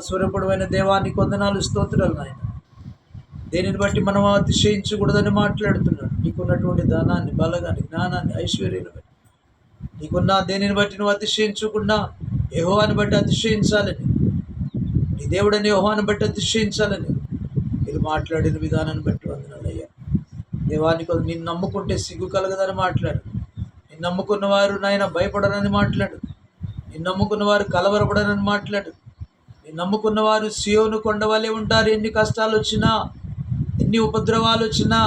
స్వరూపుడమైన దేవాన్ని కొందనాలు స్తోత్రాలు నాయన. దేనిని బట్టి మనం అతిశయించకూడదని మాట్లాడుతున్నాడు. నీకున్నటువంటి ధనాన్ని బలగాన్ని జ్ఞానాన్ని ఐశ్వర్యాన్ని బట్టి. నీకున్న దేనిని బట్టి నువ్వు అతిశయించకుండా యహోవాన్ని బట్టి అతిశయించాలని. నీ దేవుడని యహోవాన్ని బట్టి అతిశయించాలని. మీరు మాట్లాడిన విధానాన్ని బట్టి వందనాలయ్యా. దేవానికి నిన్ను నమ్ముకుంటే సిగ్గు కలగదని మాట్లాడు. నిన్ను నమ్ముకున్న వారు నాయన భయపడరని మాట్లాడు. నిన్ను నమ్ముకున్న వారు కలవరపడరని మాట్లాడు. నమ్ముకున్నవారు నమ్ముకున్న వారు సియోను కొండవలే ఉంటారు. ఎన్ని కష్టాలు వచ్చినా ఎన్ని ఉపద్రవాలు వచ్చినా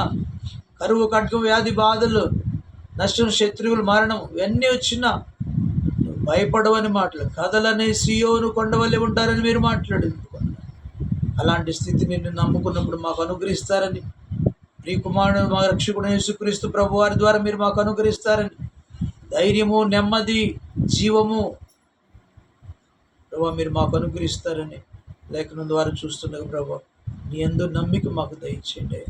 కరువు కట్కం వ్యాధి బాధలు నష్టం శత్రువులు మరణం ఇవన్నీ వచ్చినా భయపడవని మాటలు. కథలనే సియోను కొండ ఉంటారని మీరు మాట్లాడింది. అలాంటి స్థితి నిన్ను నమ్ముకున్నప్పుడు మాకు అనుగ్రహిస్తారని. ప్రియ కుమారుడు మా రక్షకుడు యేసుక్రీస్తు ప్రభు వారి ద్వారా మీరు మాకు అనుగ్రహిస్తారని. ధైర్యము నెమ్మది జీవము ప్రభా మీరు మాకు అనుగ్రహిస్తారని లేఖనం ద్వారా చూస్తుండగా ప్రభా నీ ఎందు నమ్మిక మాకు దయచేయండి.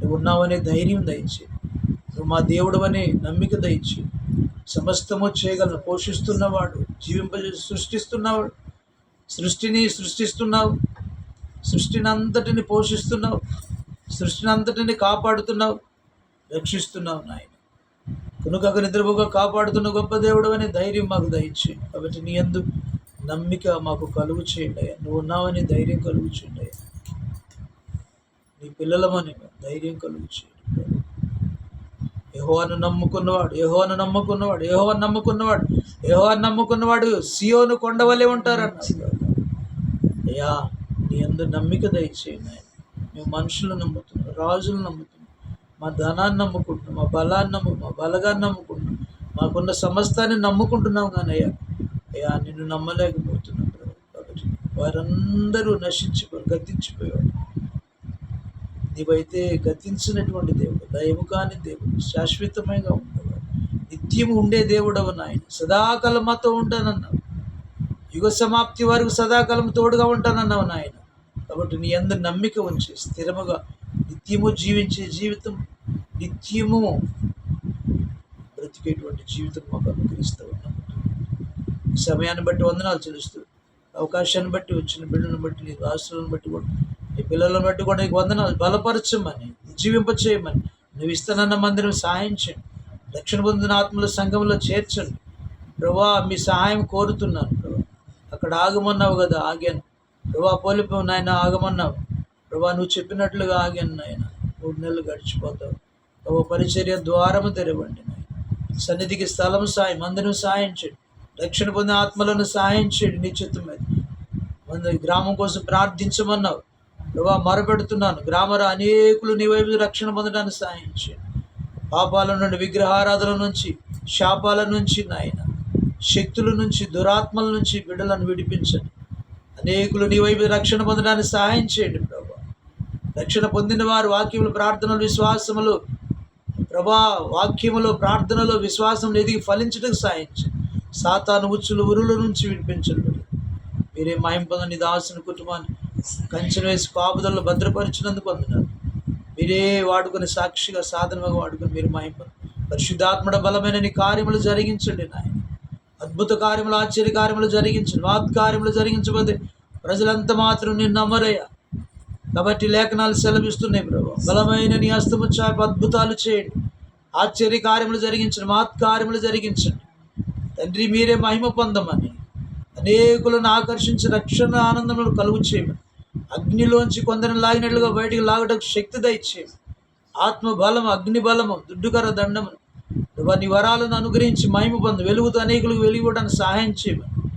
నువ్వు ఉన్నావనే ధైర్యం దయచేయండి నువ్వు మా దేవుడు అనే నమ్మిక దయచేయి. సమస్తము చేయగలను. పోషిస్తున్నవాడు జీవింపజే సృష్టిస్తున్నవాడు సృష్టిని సృష్టిస్తున్నావు. సృష్టిని అంతటిని పోషిస్తున్నావు. సృష్టిని అంతటిని కాపాడుతున్నావు. రక్షిస్తున్నావు నాయన. కునుకక నిద్రపోగా కాపాడుతున్న గొప్ప దేవుడు అనే ధైర్యం మాకు దయచేయండి కాబట్టి నీ ఎందుకు నమ్మిక మాకు కలుగు చేయండి అయ్యా. నువ్వు ఉన్నావని ధైర్యం కలుగు చేయండి అయ్యా. నీ పిల్లలమని ధైర్యం కలుగు చేయండి యెహోవాను నమ్ముకున్నవాడు యెహోవాను నమ్ముకున్నవాడు యెహోవాను నమ్ముకున్నవాడు యెహోవాను నమ్ముకున్నవాడు సియోను కొండవలే ఉంటారన్న అయ్యా నీ అందరు నమ్మిక దయచేయండి ఆయన మేము మనుషులను నమ్ముతున్నాం రాజులను నమ్ముతున్నాం మా ధనాన్ని నమ్ముకుంటున్నాం మా బలాన్ని నమ్ము మా బలగాన్ని నమ్ముకుంటున్నాం మాకున్న సమస్తాన్ని నమ్ముకుంటున్నాం కానీ అయ్యా అయ్యా నిన్ను నమ్మలేకపోతున్నాను ప్రభు. కాబట్టి వారందరూ నశించిపోయి గతించిపోయారు నీవైతే గతించినటువంటి దేవుడు దయము కాని దేవుడు శాశ్వతమైన ఉండేవాడు. నిత్యము ఉండే దేవుడవు నాయన? సదాకాలం మాతో ఉంటానన్నావు. యుగ సమాప్తి వరకు సదాకాలం తోడుగా ఉంటానన్నావు నాయన. కాబట్టి నీ అందరి నమ్మిక ఉంచి స్థిరముగా నిత్యము జీవించే జీవితం నిత్యము బ్రతికేటువంటి జీవితం మాకు అనుగ్రహిస్తూ ఉన్నాం. సమయాన్ని బట్టి వందనాలు చెల్లిస్తూ అవకాశాన్ని బట్టి వచ్చిన బిడ్డలను బట్టి నీ రాష్ట్రాలను బట్టి కూడా నీ పిల్లలను బట్టి కూడా నీకు వందనాలు. బలపరచమని జీవింపచేయమని. నువ్వు ఇస్తానన్న మందిరం సహాయం చేయండి. రక్షణ పొందిన ఆత్మల సంఘంలో చేర్చండి. ప్రభా మీ సహాయం కోరుతున్నాను ప్రభా. అక్కడ ఆగమన్నావు కదా ఆగాను. ప్రభా పోలిపో నాయన ఆగమన్నావు. ప్రభా నువ్వు చెప్పినట్లుగా ఆగాను నాయన. మూడు నెలలు గడిచిపోతావు. ప్రభా పరిచర్య ద్వారము తెరవండి నాయన. సన్నిధికి స్థలం సాయం అందరం సాయం చేయండి. రక్షణ పొందిన ఆత్మలను సహాయం చేయండి నీ చిత్తం మీద. మంది గ్రామం కోసం ప్రార్థించమన్నావు. ప్రభా మరపెడుతున్నాను. గ్రామర అనేకులు నీ వైపు రక్షణ పొందడానికి సహాయం చేయండి. పాపాల నుండి విగ్రహారాధన నుంచి శాపాల నుంచి నాయన శక్తుల నుంచి దురాత్మల నుంచి బిడ్డలను విడిపించండి. అనేకులు నీ వైపు రక్షణ పొందడానికి సహాయం చేయండి ప్రభా. రక్షణ పొందిన వారు వాక్యములు ప్రార్థనలు విశ్వాసములు ప్రభా వాక్యములో ప్రార్థనలో విశ్వాసం ఎదిగి ఫలించడానికి సహాయం చేయండి. సాతాను ఉచ్చులు ఉరుల నుంచి విడిపించండి మీరే మాయం దాసుని కుటుంబాన్ని. కంచెను వేసి కాపుదల్లో భద్రపరిచినందుకు అందున్నారు మీరే వాడుకుని సాక్షిగా సాధనగా వాడుకుని మీరు మాయం పరిశుద్ధాత్మడ బలమైన నీ కార్యములు జరిగించండి నాయన. అద్భుత కార్యములు ఆశ్చర్య కార్యములు జరిగించండి. వాత్ కార్యములు జరిగించబోతే ప్రజలంతా మాత్రం నేను నమ్మరయ్యా. కాబట్టి లేఖనాలు సెలవిస్తున్నాయి ప్రభు. బలమైన నీ హస్తము చాప అద్భుతాలు చేయండి. ఆశ్చర్య కార్యములు జరిగించండి. మాత్ కార్యములు జరిగించండి. తండ్రి మీరే మహిమ పొందమని. అనేకులను ఆకర్షించి రక్షణ ఆనందములు కలుగు చేయమని. అగ్నిలోంచి కొందరిని లాగినట్లుగా బయటికి లాగటకు శక్తి దయచేయమని. ఆత్మ బలము అగ్ని బలము దుడ్డుకర దండము ప్రభా వరాలను అనుగ్రహించి మహిమ పొంది. వెలుగుతూ అనేకులకు వెలిగివ్వడానికి సహాయం చేయమని.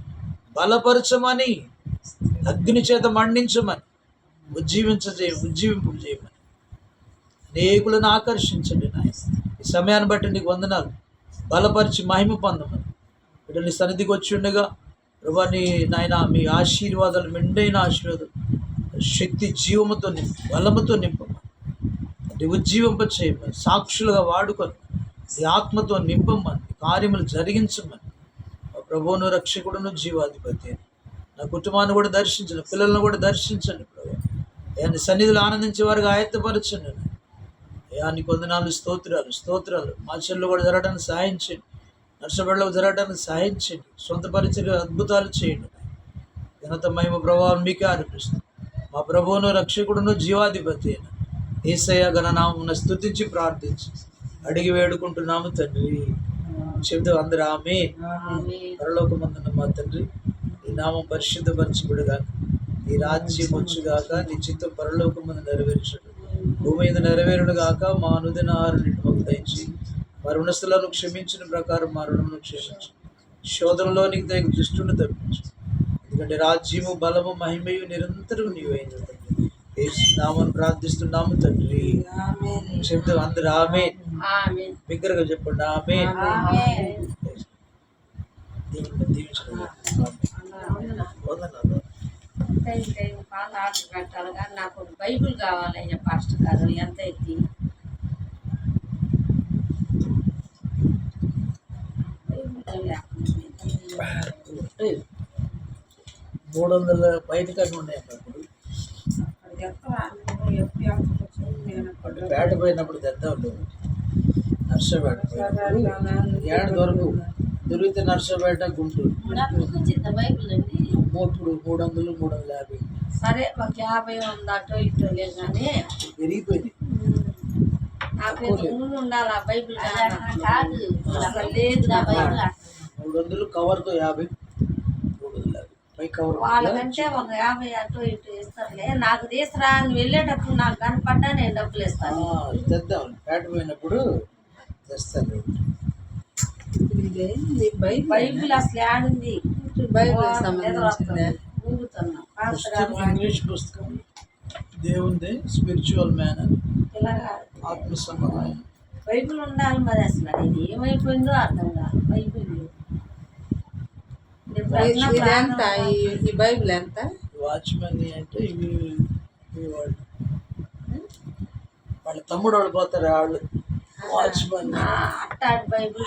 బలపరచమని అగ్ని చేత మండించమని ఉజ్జీవించజే ఉజ్జీవింపు చేయమని. అనేకులను ఆకర్షించండి నాయన. ఈ సమయాన్ని బట్టి నీకు వందనాలు. బలపరిచి మహిమ పొందమని. బిడ్డని సన్నిధికి వచ్చి ఉండగా ప్రభా నీ నాయన మీ ఆశీర్వాదాలు మెండైన ఆశీర్వాదం. శక్తి జీవముతో నింపు బలముతో నింపమని ఉజ్జీవింప చేయమని సాక్షులుగా వాడుకొని నీ ఆత్మతో నింపమని కార్యములు జరిగించమని మా ప్రభువును రక్షకుడును జీవాధిపతి అని. నా కుటుంబాన్ని కూడా దర్శించండి. పిల్లలను కూడా దర్శించండి ప్రభు ఆయన సన్నిధులు ఆనందించే వారికి ఆయత్తపరచండి. అయ్యా నీ కొందనాలు స్తోత్రాలు స్తోత్రాలు. మా చెల్లు కూడా జరగడానికి సాయం చేయండి. నర్సబడిలో జరగడానికి సహాయం చేయండి. సొంత పరిచయం అద్భుతాలు చేయండి. ఘనత మహిమ ప్రభావం మీకే అర్పిస్తాం మా ప్రభువును రక్షకుడును జీవాధిపతి అయిన ఏసయ్య గణనామమున స్తుతించి ప్రార్థించి అడిగి వేడుకుంటున్నాము తండ్రి. చెబుతూ అందరూ ఆమె పరలోకమందున్న మా తండ్రి ఈ నామం పరిశుద్ధపరచబడుగా నీ రాజ్యం వచ్చుగాక నీ చిత్తం పరలోకమందు నెరవేర్చడు భూమి మీద నెరవేరుడు గాక మా అనుదిన ఆహారం మాకు మా రుణస్థులను క్షమించిన ప్రకారం మా రుణమును క్షమించు శోధనలోనికి తగిన దృష్టిని తప్పించు ఎందుకంటే రాజ్యము బలము మహిమయు నిరంతరం యేసు నామను ప్రార్థిస్తున్నాము తండ్రి. చెప్తాం అందరూ ఆమె బిగ్గరగా చెప్పండి ఆమె వందనాలు. టైం టైం పాలు ఆర్డర్ పెట్టాలి కానీ నాకు ఒక బైబిల్ కావాలయ్యా పాస్టర్ గారు. ఎంత ఎత్తి బైబిల్ లేకుండా అంటే మూడు వందల బయట కన్నా ఉన్నాయి అప్పుడు పేట పోయినప్పుడు. తెద్దాం లేదు నర్సపేట ఏడు దొరకు దొరికితే నర్సపేట గుంటూరు. మూడు మూడు వందలు మూడు వందల యాభై. సరే ఒక యాభై ఉంది అటో ఇటో లేదు కానీ పెరిగిపోయింది. నాకు ఉండాలి ఆ బైబిల్ కాదు. అసలు లేదు నా బైబిల్. మూడు వందలు కవర్తో యాభై. మూడు వందల యాభై. పై కవర్ వాళ్ళకంటే ఒక యాభై అటో ఇటో ఇస్తారులే. నాకు తీసురా అని వెళ్ళేటప్పుడు నాకు కనపడ్డా నేను డబ్బులు ఇస్తాను తెద్దాం. పేట పోయినప్పుడు తెస్తాను బైబిల్ అసలు గారు పుస్తకం ఇంగ్లీష్ పుస్తకం. దేవుంది స్పిరిచువల్ మ్యాన్ అని. ఇలాగా. ఆత్మ సమాధానం. బైబిల్ ఉండాలి మరి అసలు. ఏమైపోయిందో అర్థం కాదు. బైబిల్ ఇదెంత ఈ- బైబిల్ ఎంత? వాచ్మెన్ అంటే ఇవి ఇవి వాళ్ళు. వాళ్ళ తమ్ముడు వాళ్ళు పోతారు వాళ్ళు. Watchmen Bible.